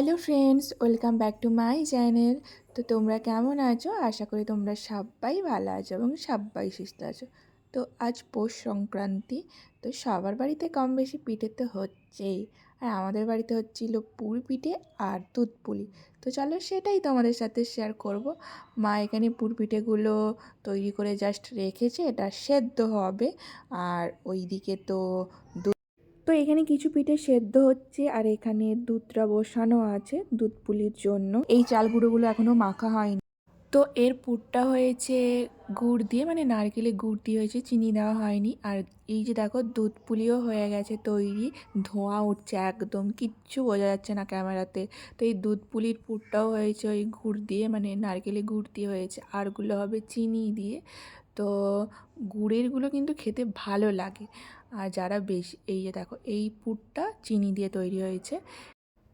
Hello friends, welcome back to my channel. তো তোমরা কেমন আছো? আশা করি তোমরা সবাই ভালো আছো এবং সবাই সুস্থ আছো। তো আজ পৌষ সংক্রান্তি, তো সবার বাড়িতে কম বেশি পিঠে তো হচ্ছেই। আর আমাদের বাড়িতে হচ্ছিল পুর পিঠে আর দুধ পুলি। তো চলো সেটাই তোমাদের সাথে শেয়ার করব। মা এখানে পুর পিঠেগুলো তৈরি করে জাস্ট রেখেছে, এটা সেদ্ধ হবে। আর ওইদিকে তো তো এখানে কিছু পিঠে সেদ্ধ হচ্ছে আর এখানে দুধটা বসানো আছে, দুধ পুলির জন্য। এই চাল গুঁড়োগুলো এখনও মাখা হয়নি। তো এর পুরটা হয়েছে গুড় দিয়ে মানে নারকেলে গুড় দিয়ে হয়েছে, চিনি দেওয়া হয়নি। আর এই যে দেখো, দুধ পুলিও হয়ে গেছে তৈরি, ধোঁয়া উঠছে একদম, কিচ্ছু বোঝা যাচ্ছে না ক্যামেরাতে। তো এই দুধ পুলির পুরটাও হয়েছে ওই গুড় দিয়ে মানে নারকেলে গুড় দিয়ে হয়েছে। আরগুলো হবে চিনি দিয়ে। তো গুড়েরগুলো কিন্তু খেতে ভালো লাগে। আর যারা বেশি, এই যে দেখো, এই পুরটা চিনি দিয়ে তৈরি হয়েছে।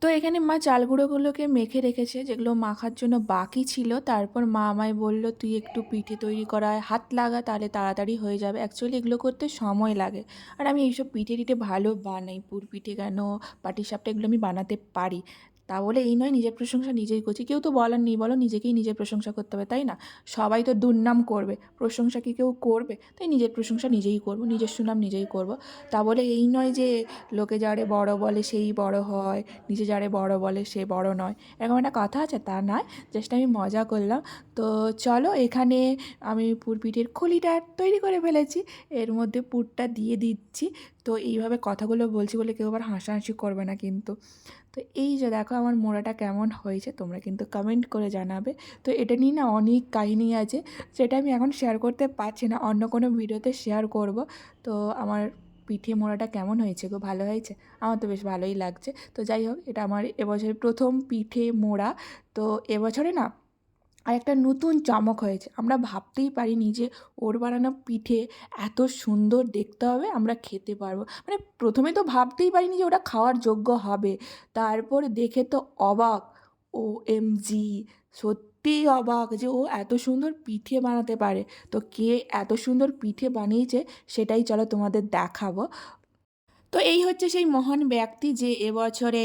তো এখানে মা চাল গুঁড়োগুলোকে মেখে রেখেছে, যেগুলো মাখার জন্য বাকি ছিল। তারপর মা আমায় বলল, তুই একটু পিঠে তৈরি করায় হাত লাগা, তাহলে তাড়াতাড়ি হয়ে যাবে। অ্যাকচুয়ালি এগুলো করতে সময় লাগে। আর আমি এইসব পিঠে টিঠে ভালো বানাই। পুর পিঠে কেন, পাটিসাপটা এগুলো আমি বানাতে পারি। তা বলে এই নয়, নিজের প্রশংসা নিজেই করছি। কেউ তো বলার নেই, বলো নিজেকেই নিজের প্রশংসা করতে হবে, তাই না? সবাই তো দুর্নাম করবে, প্রশংসা কি কেউ করবে? তাই নিজের প্রশংসা নিজেই করব, নিজের সুনাম নিজেই করব। তা বলে এই নয় যে লোকে যারে বড় বলে সেই বড় হয়, নিজে যারে বড় বলে সে বড় নয়। এরকম একটা কথা আছে, তা নয় জাস্ট আমি মজা করলাম। তো চলো এখানে আমি পুরপিঠের খুলিটা তৈরি করে ফেলেছি, এর মধ্যে পুরটা দিয়ে দিচ্ছি। তো এইভাবে কথাগুলো বলছি বলে কেউ আবার হাসাহাসি করবে না কিন্তু। তো এই যে দেখো আমার মোড়াটা কেমন হয়েছে, তোমরা কিন্তু কমেন্ট করে জানাবে। তো এটা নিয়ে না অনেক কাহিনী আছে, যেটা আমি এখন শেয়ার করতে পারছি না, অন্য কোনো ভিডিওতে শেয়ার করব। তো আমার পিঠে মোড়াটা কেমন হয়েছে গো, ভালো হয়েছে? আমার তো বেশ ভালোই লাগছে। তো যাই হোক, এটা আমার এবছরের প্রথম পিঠে মোড়া। তো এবছরে না আর একটা নতুন চমক হয়েছে। আমরা ভাবতেই পারিনি যে ওর বানানো পিঠে এত সুন্দর দেখতে হবে, আমরা খেতে পারব। মানে প্রথমে তো ভাবতেই পারিনি যে ওটা খাওয়ার যোগ্য হবে। তারপর দেখে তো অবাক ও এম জি সত্যিই অবাক যে ও এত সুন্দর পিঠে বানাতে পারে। তো কে এত সুন্দর পিঠে বানিয়েছে সেটাই চলো তোমাদের দেখাবো। তো এই হচ্ছে সেই মহান ব্যক্তি যে এবছরে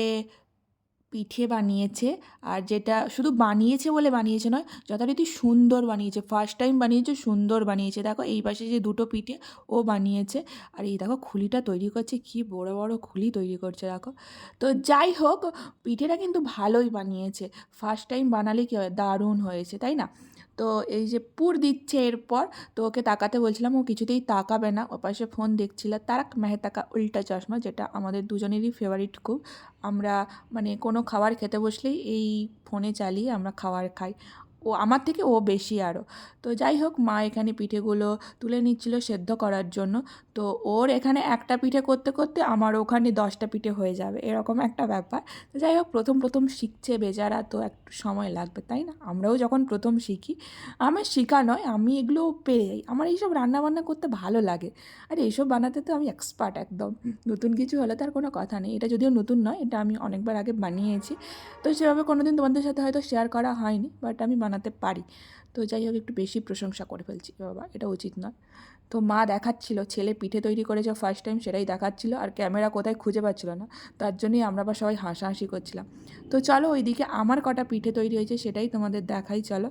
পিঠে বানিয়েছে। আর যেটা শুধু বানিয়েছে বলে বানিয়েছে নয়, যথারীতি সুন্দর বানিয়েছে। ফার্স্ট টাইম বানিয়েছে, সুন্দর বানিয়েছে। দেখো, এই পাশে যে দুটো পিঠে ও বানিয়েছে। আর এই দেখো, খুলিটা তৈরি করছে, কি বড় বড় খুলি তৈরি করছে, দেখো। তো যাই হোক, পিঠেটা কিন্তু ভালোই বানিয়েছে। ফার্স্ট টাইম বানালে কী হয়? দারুণ হয়েছে, তাই না? তো এই যে পুর দিচ্ছে এরপর, তো ওকে তাকাতে বলছিলাম, ও কিছুতেই তাকাবে না। ও পাশে ফোন দেখছিল তারাক মেহতাকা উল্টা চশমা, যেটা আমাদের দুজনেরই ফেভারিট খুব। আমরা মানে কোনো খাবার খেতে বসলেই এই ফোনে চালিয়ে আমরা খাবার খাই। ও আমার থেকে ও বেশি আরও তো যাই হোক মা এখানে পিঠেগুলো তুলে নিচ্ছিল সেদ্ধ করার জন্য। তো ওর এখানে একটা পিঠে করতে করতে আমার ওখানে দশটা পিঠে হয়ে যাবে, এরকম একটা ব্যাপার। তো যাই হোক প্রথম প্রথম শিখছে বেচারা তো একটু সময় লাগবে, তাই না? আমরাও যখন প্রথম শিখি, আমার শেখা নয়, আমি এগুলো পেরে যাই। আমার এইসব রান্নাবান্না করতে ভালো লাগে। আর এইসব বানাতে তো আমি এক্সপার্ট একদম। নতুন কিছু হলে তার কোনো কথা নেই। এটা যদিও নতুন নয়, এটা আমি অনেকবার আগে বানিয়েছি। তো সেভাবে কোনো দিন তোমাদের সাথে হয়তো শেয়ার করা হয়নি বাট আমি বানাতে পারি। তো যাই হোক, একটু বেশি প্রশংসা করে ফেলছি। বাবা, এটা উচিত নয়। তো মা দেখাচ্ছিল, ছেলে পিঠে তৈরি করেছে ফার্স্ট টাইম সেটাই দেখাচ্ছিল আর ক্যামেরা কোথায় খুঁজে পাচ্ছিল না। তার জন্যই আমরা বা সবাই হাসাহাসি করছিলাম। তো চলো, ওইদিকে আমার কটা পিঠে তৈরি হয়েছে, সেটাই তোমাদের দেখাই, চলো।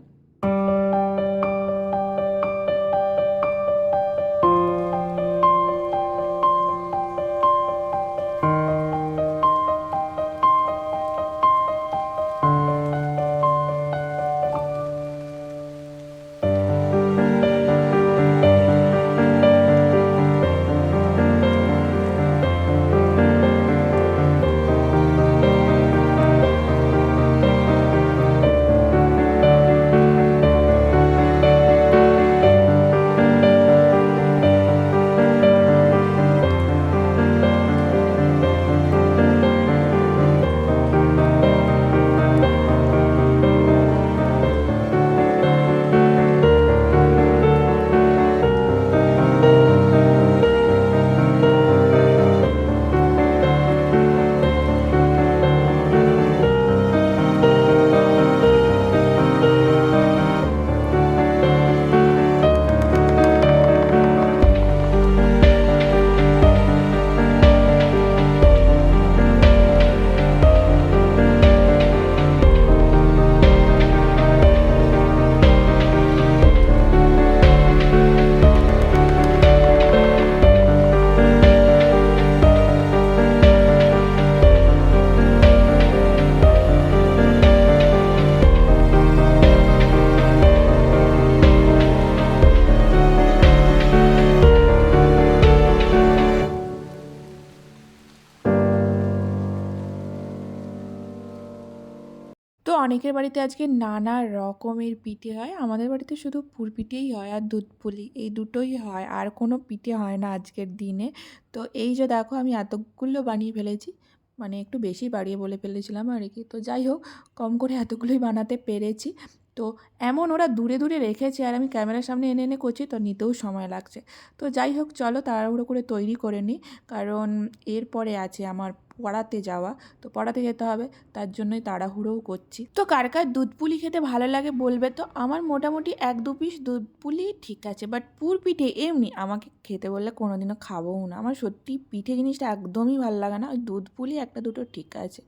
অনেকের বাড়িতে আজকে নানা রকমের পিঠে হয়। আমাদের বাড়িতে শুধু পুর পিঠেই হয় আর দুধ পুলি, এই দুটোই হয়। আর কোনো পিঠে হয় না আজকের দিনে। তো এই যে দেখো, আমি এতগুলো বানিয়ে ফেলেছি। মানে একটু বেশি বাড়িয়ে বলে ফেলেছিলাম আর কি। তো যাই হোক, কম করে এতগুলোই বানাতে পেরেছি। তো এমন ওরা দূরে দূরে রেখেছে আর আমি ক্যামেরার সামনে এনে এনে করছি, তো নিতেও সময় লাগছে। তো যাই হোক, চলো তাড়াহুড়ো করে তৈরি করে নিই, কারণ এরপরে আছে আমার পড়াতে যাওয়া, তো পড়াতে যেতে হবে, তার জন্যই তাড়াহুড়োও করছি। তো কার কার দুধ পুলি খেতে ভালো লাগে বলবে তো? আমার মোটামুটি এক দু পিস দুধ পুলি ঠিক আছে বাট পুর পিঠে এমনি আমাকে খেতে বললে কোনোদিনও খাবোও না। আমার সত্যি পিঠে জিনিসটা একদমই ভালো লাগে না, ওই দুধ পুলি একটা দুটো ঠিক আছে।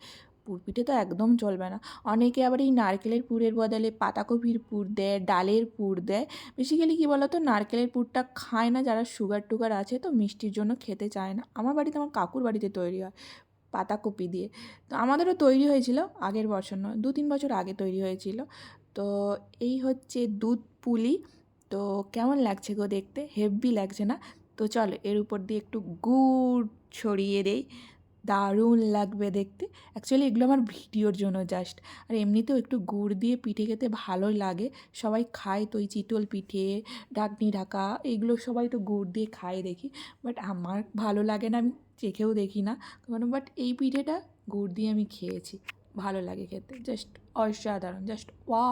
পুর পিঠে তো একদম চলবে না। অনেকে আবার এই নারকেলের পুরের বদলে পাতাকপির পুর দেয়, ডালের পুর দেয়। বেসিক্যালি কী বলো তো নারকেলের পুরটা খায় না, যারা সুগার টুগার আছে তো মিষ্টির জন্য খেতে চায় না। আমার বাড়িতে আমার কাকুর বাড়িতে তৈরি হয় পাতাকপি দিয়ে। তো আমাদেরও তৈরি হয়েছিল আগের বছর নয়, দু তিন বছর আগে তৈরি হয়েছিল। তো এই হচ্ছে দুধ পুলি। তো কেমন লাগছে গো দেখতে? হেভি লাগছে না? তো চলো এর উপর দিয়ে একটু গুড় ছড়িয়ে দেই। দারুণ লাগবে দেখতে। অ্যাকচুয়ালি এগুলো আমার ভিডিওর জন্য জাস্ট আর এমনিতেও একটু গুড় দিয়ে পিঠে খেতে ভালো লাগে। সবাই খায় তো ওই চিতল পিঠে, ডাকনি ঢাকা, এগুলো সবাই তো গুড় দিয়ে খায় দেখি। বাট আমার ভালো লাগে না, আমি চেখেও দেখি না। কারণ বাট এই পিঠেটা গুড় দিয়ে আমি খেয়েছি। ভালো লাগে খেতে। জাস্ট অসাধারণ জাস্ট ওয়া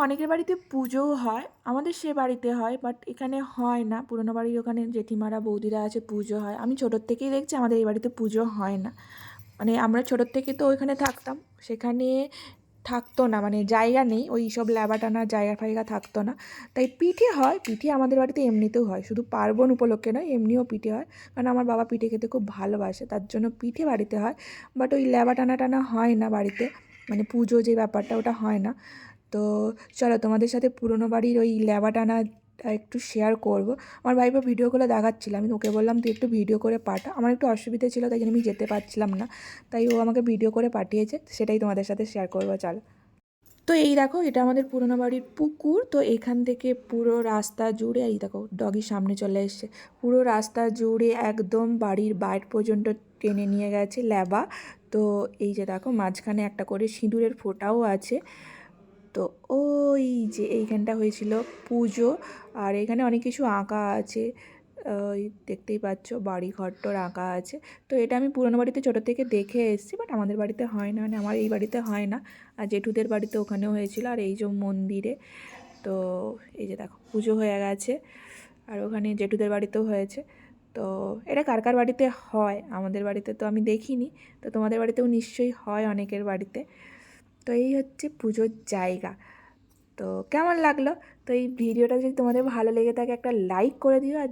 অনেকের বাড়িতে পুজোও হয়, আমাদের সে বাড়িতে হয় বাট এখানে হয় না। পুরোনো বাড়ির ওখানে জেঠিমারা, বৌদিরা আছে, পুজো হয়। আমি ছোটোর থেকেই দেখছি আমাদের এই বাড়িতে পুজো হয় না। মানে আমরা ছোটোর থেকে তো ওইখানে থাকতাম, সেখানে থাকতো না মানে জায়গা নেই, ওই সব ল্যাবা টানার জায়গা ফায়গা থাকতো না। তাই পিঠে হয়, পিঠে আমাদের বাড়িতে এমনিতেও হয়। শুধু পার্বণ উপলক্ষে নয়, এমনিও পিঠে হয়। কারণ আমার বাবা পিঠে খেতে খুব ভালোবাসে, তার জন্য পিঠে বাড়িতে হয়। বাট ওই ল্যাবা টানা টানা হয় না বাড়িতে। মানে পুজো যে ব্যাপারটা, ওটা হয় না। তো চলো তোমাদের সাথে পুরোনো বাড়ির ওই ল্যাবা টানা একটু শেয়ার করব। আমার ভাইপো ভিডিও করে দেখাচ্ছিল, আমি ওকে বললাম, তুই একটু ভিডিও করে পাঠা। আমার একটু অসুবিধা ছিল, তাই জন্য আমি যেতে পারছিলাম না। তাই ও আমাকে ভিডিও করে পাঠিয়েছে সেটাই তোমাদের সাথে শেয়ার করব, চলো। তো এই দেখো, এটা আমাদের পুরোনো বাড়ির পুকুর, তো এখান থেকে পুরো রাস্তা জুড়ে, এই দেখো ডগি সামনে চলে এসছে। পুরো রাস্তা জুড়ে একদম বাড়ির বাইর পর্যন্ত টেনে নিয়ে গেছে ল্যাবা। তো এই যে দেখো, মাঝখানে একটা করে সিঁদুরের ফোঁটাও আছে। তো ওই যে এইখানটা হয়েছিল পুজো। আর এখানে অনেক কিছু আঁকা আছে। ওই দেখতেই পাচ্ছ বাড়ি ঘরটর আঁকা আছে। তো এটা আমি পুরনো বাড়িতে ছোটো থেকে দেখে এসেছি, বাট আমাদের বাড়িতে হয় না মানে আমার এই বাড়িতে হয় না। আর জেঠুদের বাড়িতে ওখানেও হয়েছিল, আর এই যে মন্দিরে। তো এই যে দেখো, পুজো হয়ে গেছে। আর ওখানে জেঠুদের বাড়িতেও হয়েছে। তো এটা কার কার বাড়িতে হয়? আমাদের বাড়িতে তো আমি দেখিনি। তো তোমাদের বাড়িতেও নিশ্চয়ই হয় অনেকের বাড়িতে। তো এই হচ্ছে পুজোর জায়গা। তো কেমন লাগল? তো এই ভিডিওটা যদি তোমাদের ভালো লেগে থাকে একটা লাইক করে দিও আর